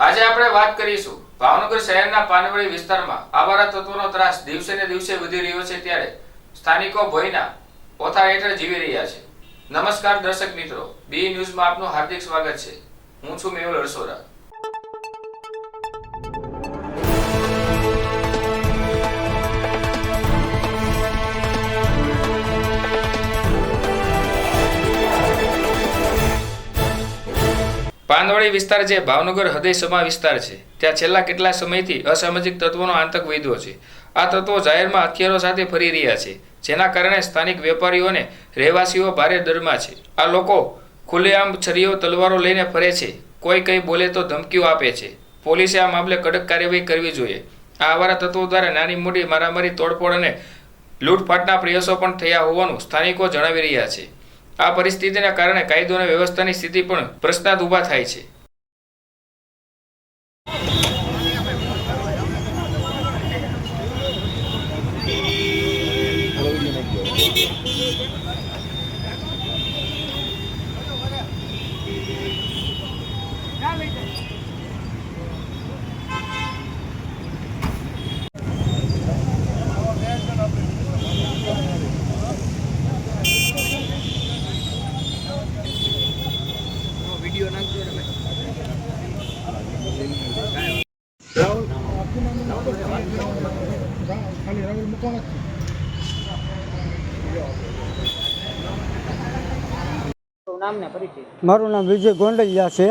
આજે આપણે વાત કરીશું ભાવનગર શહેરના પાનવડી વિસ્તારમાં આવારા તત્વોનો ત્રાસ દિવસે ને દિવસે વધી રહ્યો છે ત્યારે સ્થાનિકો ભયના ઓથા હેઠળ જીવી રહ્યા છે. નમસ્કાર દર્શક મિત્રો, બી ન્યૂઝમાં આપનું હાર્દિક સ્વાગત છે. હું છું મેહુલ અરસોરા. પાંદોળી વિસ્તાર જે ભાવનગર હૃદય સમા વિસ્તાર છે, ત્યાં છેલ્લા કેટલા સમયથી અસામાજિક તત્વોનો આતંક વધ્યો છે. આ તત્વો જાહેરમાં હથિયારો સાથે ફરી રહ્યા છે, જેના કારણે સ્થાનિક વેપારીઓને રહેવાસીઓ ભારે ડરમાં છે. આ લોકો ખુલ્લેઆમ છરીઓ, તલવારો લઈને ફરે છે. કોઈ કંઈ બોલે તો ધમકીઓ આપે છે. પોલીસે આ મામલે કડક કાર્યવાહી કરવી જોઈએ. આ આવારા તત્વો દ્વારા નાની મોટી મારામારી, તોડફોડ અને લૂંટફાટના પ્રયાસો પણ થયા હોવાનું સ્થાનિકો જણાવી રહ્યા છે. આ પરિસ્થિતિના કારણે કાયદો અને વ્યવસ્થાની સ્થિતિ પણ પ્રશ્નાર્થ ઊભા થાય છે. મારું નામ વિજય ગોંડલિયા છે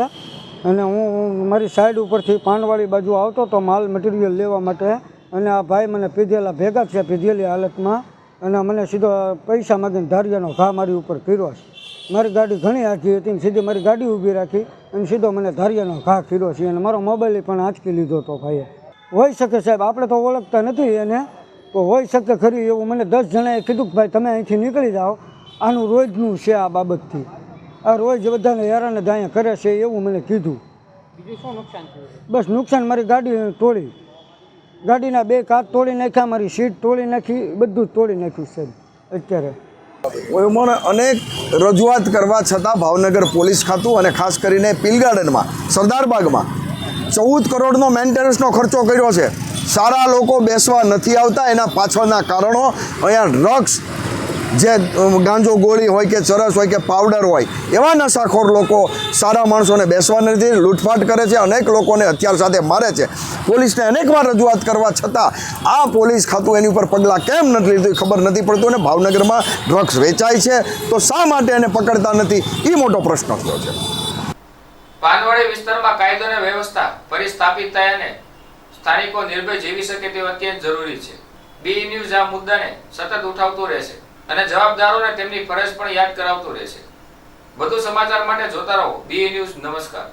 અને હું મારી સાઈડ ઉપરથી પાનવાળી બાજુ આવતો હતો માલ મટીરિયલ લેવા માટે અને આ ભાઈ મને પીધેલા ભેગા છે, પીધેલી હાલતમાં અને મને સીધો પૈસા માગીને ધારિયાનો ઘા મારી ઉપર કર્યો છે. મારી ગાડી ઘણી આખી હતી સીધી મારી ગાડી ઊભી રાખી અને સીધો મને ધારિયાનો ઘા ખીરો છે અને મારો મોબાઈલ પણ આંચકી લીધો હતો ભાઈએ. હોઈ શકે સાહેબ આપણે તો ઓળખતા નથી એને તો હોઈ શકે ખરી એવું મને દસ જણાએ કીધું કે ભાઈ તમે અહીંથી નીકળી જાઓ. આનું રોજનું છે આ બાબતથી. આ રોજ બધાને હેરાને અહીંયા કરે છે એવું મને કીધું. બસ નુકસાન મારી ગાડી તોડી. ગાડીના બે કાચ તોડી નાખ્યા મારી સીટ તોડી નાખી બધું જ તોડી નાખ્યું સાહેબ અત્યારે. એમાં અનેક રજૂઆત કરવા છતાં ભાવનગર પોલીસ ખાતું અને ખાસ કરીને પિલ ગાર્ડનમાં સરદારબાગમાં ચૌદ કરોડનો મેન્ટેનન્સનો ખર્ચો કર્યો છે. સારા લોકો બેસવા નથી આવતા, એના પાછળના કારણો અહીંયા ડ્રગ્સ જે ગાંજો ગોળી હોય કે ચરસ હોય કે પાવડર હોય, એવા નશાખોર લોકો સારા માણસોને બેસવા નથી, લૂંટફાટ કરે છે, અનેક લોકોને હથિયાર સાથે મારે છે. પોલીસને અનેકવાર રજૂઆત કરવા છતાં આ પોલીસ ખાતું એની ઉપર પગલાં કેમ નથી લીધું ખબર નથી પડતું અને ભાવનગરમાં ડ્રગ્સ વેચાય છે. તો શા માટે એને પકડતા નથી? એ મોટો પ્રશ્ન થયો છે. પાનવાડી વિસ્તારમાં કાયદો અને વ્યવસ્થા ફરી સ્થાપિત થાય અને સ્થાનિકો નિર્ભય જીવી શકે તે અત્યંત જરૂરી છે. બી ન્યૂઝ આ મુદ્દાને સતત ઉઠાવતું રહેશે અને જવાબદારોને તેમની ફરજ પણ યાદ કરાવતું રહેશે. વધુ સમાચાર માટે જોતા રહો. બી ન્યૂઝ નમસ્કાર.